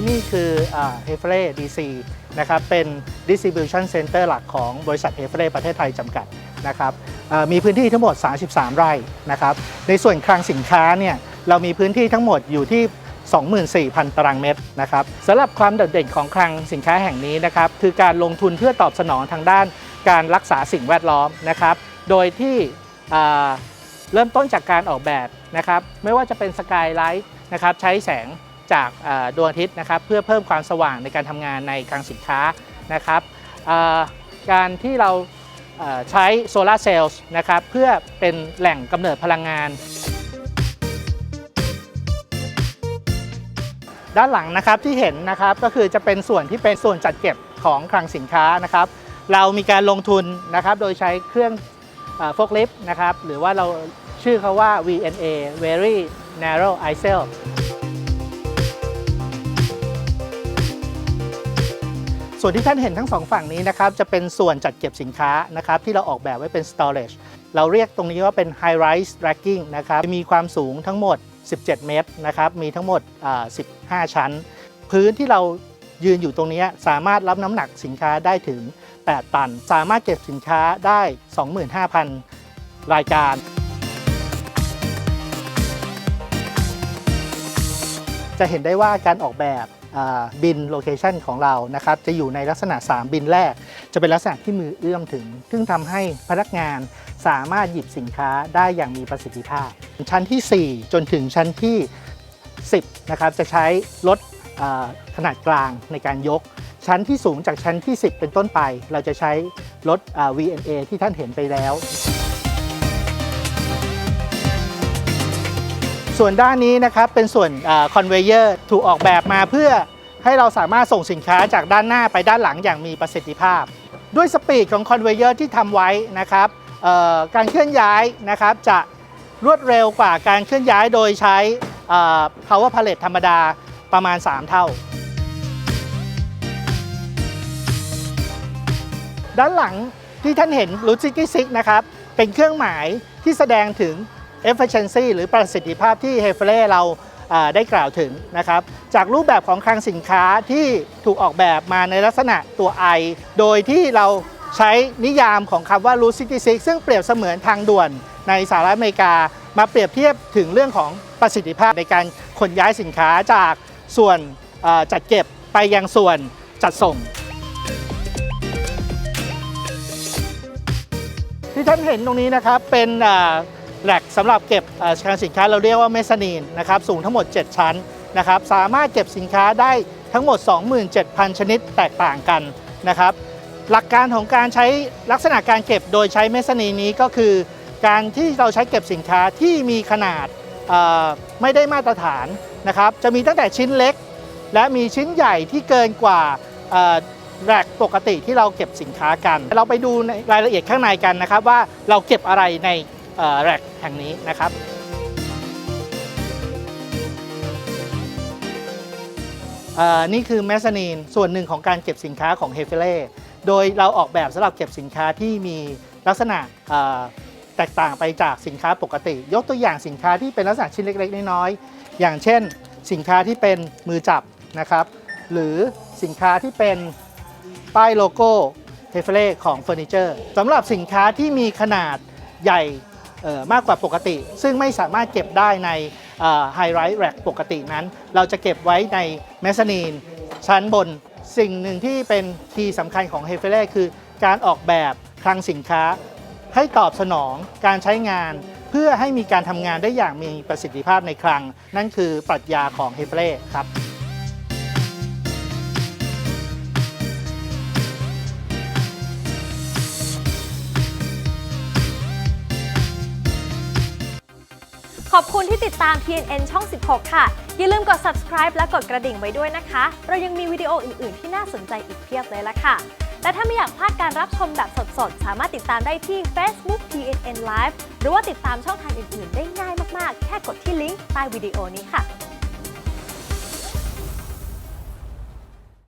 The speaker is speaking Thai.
ที่นี่คือเฮฟเล่ดีซีนะครับเป็น distribution center หลักของบริษัทเฮฟเล่ประเทศไทยจำกัดนะครับมีพื้นที่ทั้งหมด 33 ไร่นะครับในส่วนคลังสินค้าเนี่ยเรามีพื้นที่ทั้งหมดอยู่ที่24,000 ตารางเมตรนะครับสำหรับความโดดเด่นของคลังสินค้าแห่งนี้นะครับคือการลงทุนเพื่อตอบสนองทางด้านการรักษาสิ่งแวดล้อมนะครับ โดยที่เริ่มต้นจากการออกแบบนะครับ ไม่ว่าจะเป็นสกายไลท์นะครับใช้แสง จากดวงอาทิตย์นะครับเพื่อเพิ่มความสว่างในการทำงานในคลังสินค้านะครับการที่เราใช้โซลาร์เซลล์นะครับเพื่อเป็นแหล่งกำเนิดพลังงาน ด้านหลังนะครับที่เห็นนะครับก็คือจะเป็นส่วนที่เป็นส่วนจัดเก็บของคลังสินค้านะครับ เรามีการลงทุนนะครับโดยใช้เครื่องโฟกลิฟต์นะครับหรือว่าเราชื่อเขาว่า VNA Very Narrow i s e l ส่วนที่ท่านเห็นทั้งสองฝั่งนี้นะครับจะเป็นส่วนจัดเก็บสินค้านะครับที่เราออกแบบไว้เป็น storage เราเรียกตรงนี้ว่าเป็น high rise racking นะครับมีความสูงทั้งหมด 17 เมตรนะครับมีทั้งหมด 15 ชั้น พื้นที่เรายืนอยู่ตรงนี้สามารถรับน้ำหนักสินค้าได้ถึง 8 ตัน สามารถเก็บสินค้าได้ 25,000 รายการจะเห็นได้ว่าการออกแบบ บินโลเคชันของเรานะครับจะอยู่ในลักษณะ 3 บินแรก จะเป็นลักษณะที่มือเอื้อมถึง ซึ่งทำให้พนักงานสามารถหยิบสินค้าได้อย่างมีประสิทธิภาพ ชั้นทีสี่4 จนถึงชั้นที่ 10นะครับจะใช้รถขนาดกลางในการยก ชั้นที่สูงจากชั้นที่ 10 เป็นต้นไป เราจะใช้รถ VNA ที่ท่านเห็นไปแล้ว ส่วนด้านนี้นะครับเป็นส่วนคอนเวเยอร์ถูกออกแบบมาเพื่อให้เราสามารถส่งสินค้าจากด้านหน้าไปด้านหลังอย่างมีประสิทธิภาพ ด้วยสปีดของคอนเวเยอร์ที่ทำไว้นะครับการเคลื่อนย้ายนะครับจะรวดเร็วกว่าการเคลื่อนย้ายโดยใช้ power pallet ธรรมดาประมาณ 3 เท่า ด้านหลังที่ท่านเห็น Route 66นะครับ เป็นเครื่องหมายที่แสดงถึง efficiency หรือประสิทธิภาพที่เฮฟเล่เราได้กล่าวถึงนะครับ จากรูปแบบของคลังสินค้าที่ถูกออกแบบมาในลักษณะตัว I โดยที่เราใช้นิยามของคำว่า Route 66 ซึ่งเปรียบเสมือนทางด่วนในสหรัฐอเมริกา มาเปรียบเทียบถึงเรื่องของประสิทธิภาพในการขนย้ายสินค้าจากส่วนจัดเก็บไปยังส่วนจัดส่ง ที่ท่านเห็นตรงนี้นะครับเป็น แหลกสำหรับเก็บอ่าคลังสินค้าเราเรียกว่าเมซานีนนะครับสูงทั้งหมด 7 ชั้นนะครับสามารถเก็บสินค้าได้ทั้งหมด 27,000 ชนิดแตกต่างกันนะครับหลักการของการใช้ลักษณะการเก็บโดยใช้เมซานีนนี้ก็คือ การที่เราใช้เก็บสินค้าที่มีขนาดไม่ได้มาตรฐานนะครับจะมีตั้งแต่ชิ้นเล็ก และมีชิ้นใหญ่ที่เกินกว่าแรกปกติที่เราเก็บสินค้ากัน เราไปดูในรายละเอียดข้างในกันนะครับว่าเราเก็บอะไรใน แรกแห่งนี้นะครับอ่อนี่คือแมสซานีนส่วนหนึ่งของการเก็บสินค้าของเฮฟเล่โดยเราออกแบบสำหรับเก็บสินค้าที่มีลักษณะแตกต่างไปจากสินค้าปกติ ยกตัวอย่างสินค้าที่เป็นลักษณะชิ้นเล็กๆ น้อยๆอย่างเช่น สินค้าที่เป็นมือจับนะครับ หรือสินค้าที่เป็นป้ายโลโก้เฮฟเล่ของเฟอร์นิเจอร์สำหรับสินค้าที่มีขนาดใหญ่ มากกว่าปกติ ซึ่งไม่สามารถเก็บได้ในไฮไรท์แร็กปกตินั้น เราจะเก็บไว้ในแมสซนีนชั้นบนสิ่งหนึ่งที่เป็นคีย์สำคัญของเฮฟเล่คือการออกแบบคลังสินค้า ให้ตอบสนองการใช้งาน เพื่อให้มีการทำงานได้อย่างมีประสิทธิภาพในคลัง นั่นคือปรัชญาของเฮฟเล่ครับ ขอบคุณที่ติดตาม TNN ช่อง 16 ค่ะ อย่าลืมกด subscribe และกดกระดิ่งไว้ด้วยนะคะ เรายังมีวิดีโออื่น ๆ ที่น่าสนใจอีกเพียบเลยละค่ะ และถ้าไม่อยากพลาดการรับชมแบบสด ๆ สามารถติดตามได้ที่ Facebook TNN Live หรือว่าติดตามช่องทางอื่น ๆ ได้ง่ายมาก ๆ แค่กดที่ลิงก์ใต้วิดีโอนี้ค่ะ